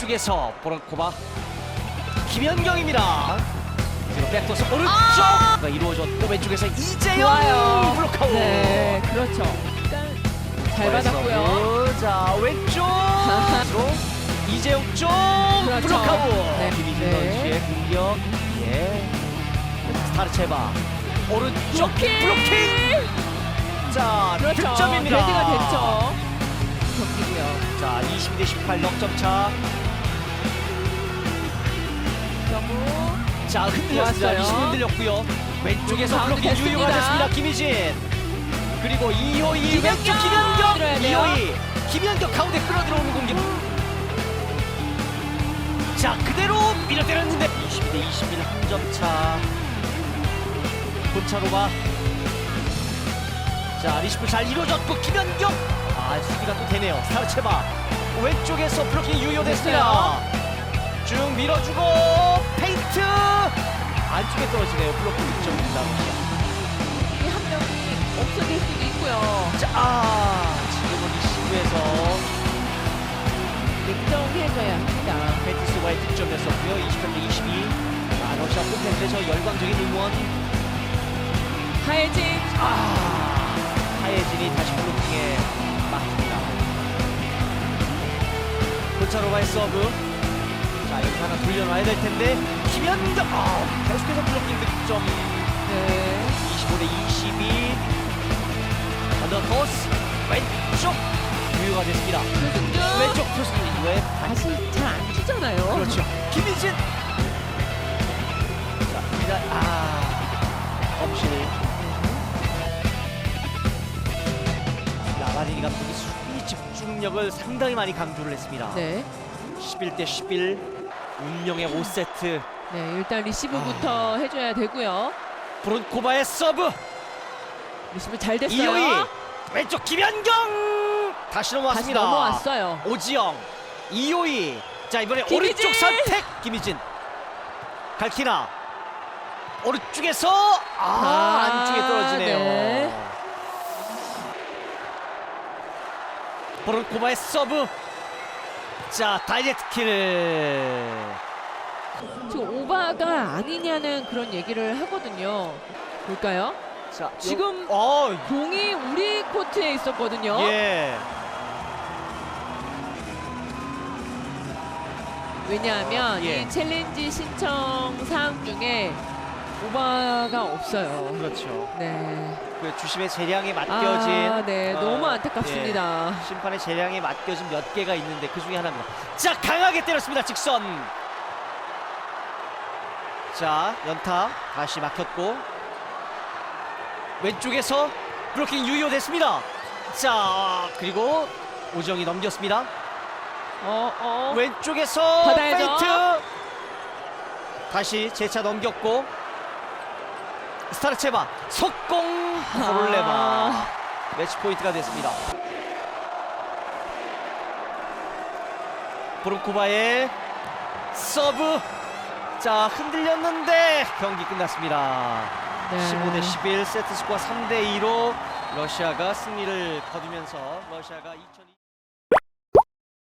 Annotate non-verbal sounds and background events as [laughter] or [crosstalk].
왼쪽에서 보르코바 김현경입니다. 그리고 백도스 오른쪽 아! 가 이루어졌고 왼쪽에서 이재영. 블록하고 네, 그렇죠. 일단 잘 받았고요. 자 왼쪽 [laughs] 이재용 쪽 그렇죠. 블록하고 네. 김희진 네. 선수의 공격 예 스타르체바 오른쪽 블로킹! 블로킹 자 그렇죠. 득점입니다 레드가 됐죠. 경기고요. 자 20 대 18 넉점 차. 자 흔들렸습니다. 좋았어요. 20 흔들렸고요. 왼쪽에서 가운데 블로킹 유효가 됐습니다. 됐습니다. 김희진. 그리고 이호이 김연경! 왼쪽 돼요. 이호이 김연경 가운데 끌어들어오는 공격. 자 그대로 밀어 때렸는데 20대 21 한점 차. 본차로가 자 리시프 잘 이루어졌고 김연경 아 수비가 또 되네요. 스타르체바 왼쪽에서 블로킹 유효됐습니다. 쭉 밀어주고 페인트 안쪽에 떨어지네요. 블로킹 6점입니다. 한 명이 없어질 수도 있고요. 자, 아, 지금은 리시브에서 냉정해져야 합니다. 베티스와의 득점이었었고요. 23대 22. 아, 러시아 홈팬들의 저 열광적인 응원. 하예진 아, 하예진이 다시 블로킹에 맞습니다. 고차로바의 서브. 자, 여기 하나 돌려놔야 될 텐데. 김현경, 아, 계속해서 블로킹 득점. 네. 25대 22. 언더 토스. 왼쪽. 유효가 됐습니다. 조승준 왼쪽 토스 이후에 다시 잘안 주잖아요. 그렇죠. 김희진. 자, 일단 아, 엄실. 라바리니 감독이 수비 집중력을 상당히 많이 강조를 했습니다. 네. 11대 11. 운명의 5세트. 네, 일단 리시브부터 해줘야 되고요. 브론코바의 서브. 리시브 잘 됐어요. 이호이. 왼쪽 김현경. 다시 다시 넘어왔습니다. 넘어왔어요. 오지영, 이호이. 자 이번에 김희진! 오른쪽 선택 김희진. 갈키나 오른쪽에서 아, 아, 안쪽에 떨어지네요. 네. 보르코바의 서브. 자 다이렉트 킬. 지금 오바가 아니냐는 그런 얘기를 하거든요. 볼까요? 자 지금 어 공이 우리 코트에 있었거든요. 예. 왜냐하면 예. 이 챌린지 신청 사항 중에 오바가 없어요. 그렇죠. 네. 그 주심의 재량에 맡겨진 아, 네. 어, 너무 안타깝습니다. 예, 심판의 재량에 맡겨진 몇 개가 있는데 그 중에 하나입니다. 자 강하게 때렸습니다. 직선. 자 연타 다시 막혔고 왼쪽에서 블로킹 유효됐습니다. 자 그리고 오정이 넘겼습니다. 어, 어. 왼쪽에서 받아야죠. 페인트 다시 제차 넘겼고 스타르체바 속공 코롤레바 아. 매치 포인트가 됐습니다. 브론코바의 서브 자 흔들렸는데 경기 끝났습니다. 네. 15대 11 세트 스코어 3대 2로 러시아가 승리를 거두면서 러시아가 2002